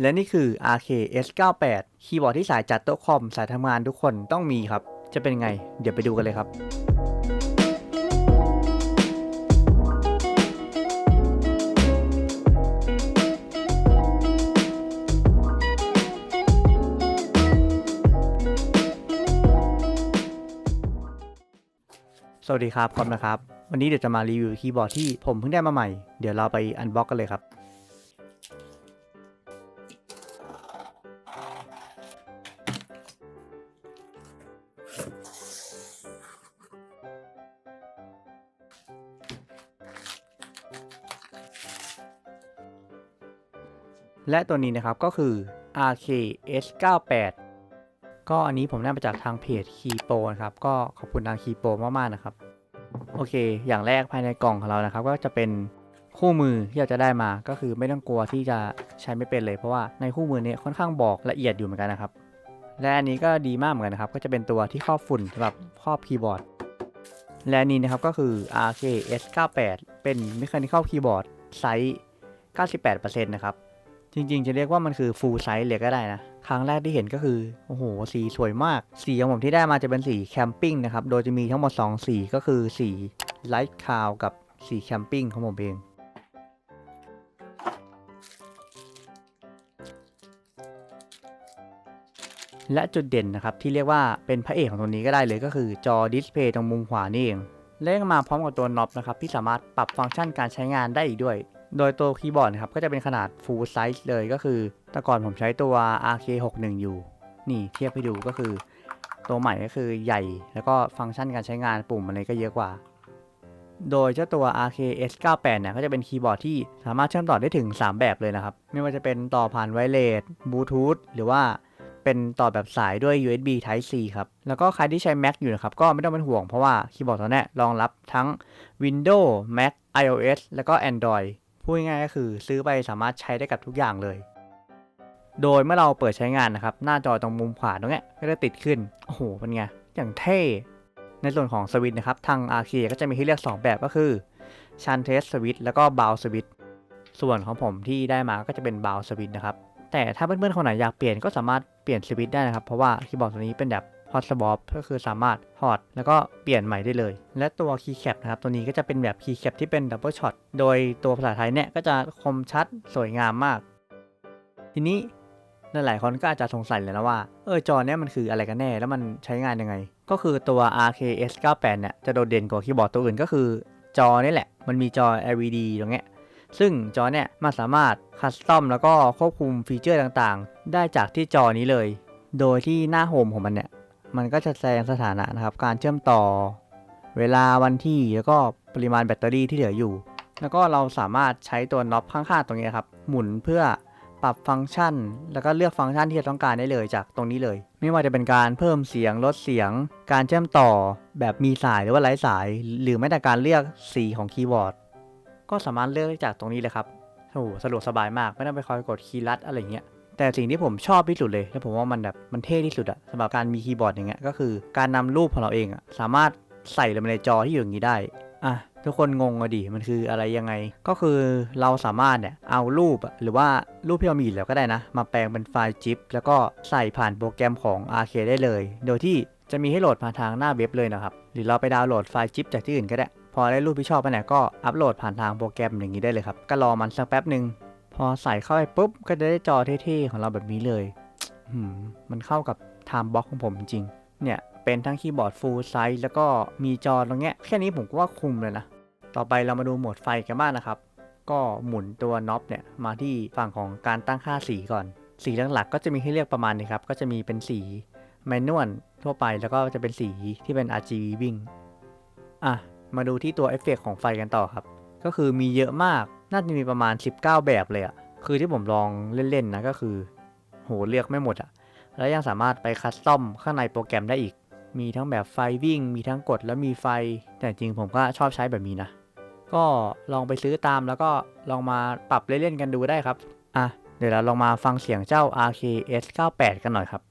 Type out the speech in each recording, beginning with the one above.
และนี่คือ RK S98 คีย์บอร์ดที่สายจัดโต๊ะคอมสายทำงานทุกคนต้องมีครับ จะเป็นไง เดี๋ยวไปดูกันเลยครับสวัสดีครับคอมนะครับ วันนี้เดี๋ยวจะมารีวิวคีย์บอร์ดที่ผมเพิ่งได้มาใหม่ เดี๋ยวเราไปอันบ็อกกันเลยครับ และตัวนี้นะครับก็คือ RK S98 ก็อันนี้ผมได้มาจากทางเพจคีโปนะครับ ก็ขอบคุณทางคีโปมากๆนะครับ โอเค อย่างแรกภายในกล่องของเรานะครับ ก็จะเป็นคู่มือที่เราจะได้มาก็คือไม่ต้องกลัวที่จะใช้ไม่เป็นเลยเพราะว่าในคู่มือนี้ค่อนข้างบอกละเอียดอยู่เหมือนกันนะครับ และอันนี้ก็ดีมากเหมือนกันนะครับ ก็จะเป็นตัวที่ครอบฝุ่นสำหรับครอบคีย์บอร์ด และอันนี้นะครับก็คือ RK S98 เป็น Mechanical Keyboard ไซส์ 98%นะครับ จริงๆ จะเรียกว่ามันคือ full size เลยก็ได้นะ ครั้งแรกที่เห็นก็คือ โอ้โห สีสวยมาก สีของผมที่ได้มาจะเป็นสีแคมปิ้งนะครับ โดยจะมีทั้งหมด 2 สีก็คือสีไลท์คาวกับสีแคมปิ้งของผมเองและจุดเด่นนะครับ ที่เรียกว่าเป็นพระเอกของตัวนี้ก็ได้เลยก็คือจอดิสเพย์ตรงมุมขวานี่เองเลขมาพร้อมกับตัวน็อปนะครับที่สามารถปรับฟังก์ชันการใช้งานได้อีกด้วย โดยตัวคีย์บอร์ดครับก็จะเป็นขนาด full size เลยก็คือ แต่ก่อนผมใช้ตัว RK61 อยู่ นี่เทียบให้ดูก็คือ ตัวใหม่ก็คือใหญ่ แล้วก็ฟังก์ชันการใช้งานปุ่มอะไรก็เยอะกว่า โดยเจ้าตัว RK S98 เนี่ยก็จะเป็นคีย์บอร์ดที่สามารถเชื่อมต่อได้ถึง 3 แบบเลยนะครับ ไม่ว่าจะเป็นต่อผ่านไวเลสบลูทูธหรือว่าเป็นต่อแบบสายด้วย USB Type C ครับ แล้วก็ใครที่ใช้ Mac อยู่นะครับ ก็ไม่ต้องเป็นห่วงเพราะว่าคีย์บอร์ดตัวนี้รองรับทั้ง Windows Mac iOS แล้วก็ Android พูดง่ายก็คือซื้อไปสามารถใช้ได้กับทุกอย่างเลย โดยเมื่อเราเปิดใช้งานนะครับ หน้าจอตรงมุมขวาตรงนี้ก็จะติดขึ้น โอ้โหเป็นไง อย่างเท่ ในส่วนของสวิตนะครับ ทาง RK ก็จะมีให้เลือก 2 แบบก็คือชันเทสสวิตแล้วก็บาวสวิตส่วนของผมที่ได้มาก็จะเป็นบาวสวิตนะครับ แต่ถ้าเพื่อนๆคนไหนอยากเปลี่ยนก็สามารถเปลี่ยนสวิตได้นะครับ เพราะว่าคีย์บอร์ดตัวนี้เป็นแบบ hot swap ก็คือสามารถถอดแล้วก็เปลี่ยนใหม่ได้เลย และตัวคีย์แคปนะครับ ตัวนี้ก็จะเป็นแบบคีย์แคปที่เป็นดับเบิลช็อตโดยตัวภาษาไทยเนี่ยก็จะคมชัดสวยงามมาก ทีนี้หลายคนก็อาจจะสงสัยเลยนะว่า เออจอเนี่ยมันคืออะไรกันแน่ แล้วมันใช้งานยังไง ก็คือตัว RKS 98เนี่ยจะโดดเด่นกว่าคีย์บอร์ดตัวอื่นก็คือจอนี่แหละ มันมีจอ LED ตรงเนี้ยซึ่งจอเนี่ยมันสามารถคัสตอมแล้วก็ควบคุมฟีเจอร์ต่างๆ ได้จากที่จอนี้เลย โดยที่หน้าโฮมของมันเนี่ย มันก็จะแสดงสถานะนะครับ การเชื่อมต่อ เวลาวันที่แล้วก็ปริมาณแบตเตอรี่ที่เหลืออยู่ แล้วก็เราสามารถใช้ตัวน็อปข้างๆตรงนี้ครับ หมุนเพื่อปรับฟังก์ชัน แล้วก็เลือกฟังก์ชันที่เราต้องการได้เลยจากตรงนี้เลย ไม่ว่าจะเป็นการเพิ่มเสียงลดเสียง การเชื่อมต่อแบบมีสายหรือว่าไร้สาย หรือแม้แต่การเลือกสีของคีย์บอร์ด ก็สามารถเลือกได้จากตรงนี้เลยครับโอ้โหสะดวกสบายมากไม่ต้องไปคอยกดคีย์ลัดอะไรเงี้ย แต่สิ่งที่ผมชอบที่สุดเลย และผมว่ามันแบบมันเท่ที่สุดอะสำหรับการมีคีย์บอร์ดอย่างเงี้ยก็คือการนำรูปของเราเองอะสามารถใส่ลงไปในจอที่อยู่อย่างนี้ได้อะทุกคนงงอะดิมันคืออะไรยังไง ก็คือเราสามารถเนี่ยเอารูปอะหรือว่ารูปที่เรามีแล้วก็ได้นะ มาแปลงเป็นไฟล์ zip แล้วก็ใส่ผ่านโปรแกรมของ RK ได้เลย โดยที่จะมีให้โหลดผ่านทางหน้าเว็บเลยนะครับ หรือเราไปดาวน์โหลดไฟล์ zip จากที่อื่นก็ได้ พอได้รูปที่ชอบไปไหนก็อัปโหลดผ่านทางโปรแกรมอย่างนี้ได้เลยครับ ก็รอมันสักแป๊บหนึ่ง พอใส่เข้าไปปุ๊บ ก็จะได้จอเท่ๆของเราแบบนี้เลย มันเข้ากับไทม์บล็อกของผมจริง เนี่ย เป็นทั้งคีย์บอร์ด full size แล้วก็มีจอตรงเนี้ย แค่นี้ผมก็ว่าคุมเลยนะ ต่อไปเรามาดูโหมดไฟกันบ้างนะครับ ก็หมุนตัวน็อปเนี่ยมาที่ฝั่งของการตั้งค่าสีก่อน สีหลักๆก็จะมีให้เลือกประมาณนี้ครับ ก็จะมีเป็นสีแมนนวลทั่วไปแล้วก็จะเป็นสีที่เป็น RGB วิ่งอะ มาดูที่ตัวเอฟเฟกของไฟกันต่อครับ ก็คือมีเยอะมาก น่าจะมีประมาณ 19 แบบเลยอะคือที่ผมลองเล่นๆนะก็คือ โหเลือกไม่หมดอะแล้วยังสามารถไปคัสตอมข้างในโปรแกรมได้อีก มีทั้งแบบไฟวิ่ง มีทั้งกดแล้วมีไฟ แต่จริงผมก็ชอบใช้แบบนี้นะ ก็ลองไปซื้อตามแล้วก็ลองมาปรับเล่นๆกันดูได้ครับ อะ เดี๋ยวเราลองมาฟังเสียงเจ้า RKS 98 กันหน่อยครับ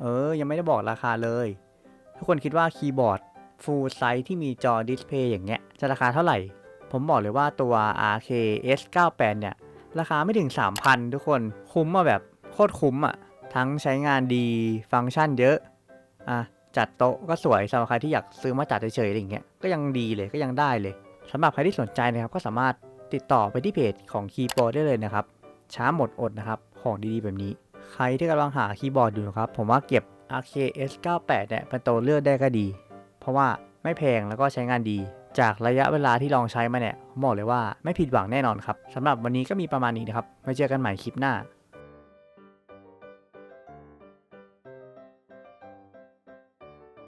เออ ยังไม่ได้บอกราคาเลย ทุกคนคิดว่าคีย์บอร์ด Full Size ที่มีจอดิสเพย์อย่างเงี้ย จะราคาเท่าไหร่ ผมบอกเลยว่าตัว RK S98 เนี่ย ราคาไม่ถึง 3,000 ทุกคน คุ้มมาแบบโคตรคุ้มอะทั้งใช้งานดี ฟังก์ชันเยอะ อะ จัดโต๊ะก็สวยสำหรับใครที่อยากซื้อมาจัดเฉยๆอะไรอย่างเงี้ย ก็ยังดีเลย ก็ยังได้เลยสำหรับใครที่สนใจนะครับ ก็สามารถติดต่อไปที่เพจของ Keyboard ได้เลยนะครับ ช้าหมดอดนะครับ ของดีๆแบบนี้ ใครที่กำลังหาคีย์บอร์ดอยู่นะครับ ผมว่าเก็บ RKS 98เนี่ยเป็นตัวเลือกได้ก็ดี เพราะว่าไม่แพงแล้วก็ใช้งานดี จากระยะเวลาที่ลองใช้มาเนี่ยผมบอกเลยว่าไม่ผิดหวังแน่นอนครับสำหรับวันนี้ก็มีประมาณนี้นะครับไว้เจอกันใหม่คลิปหน้า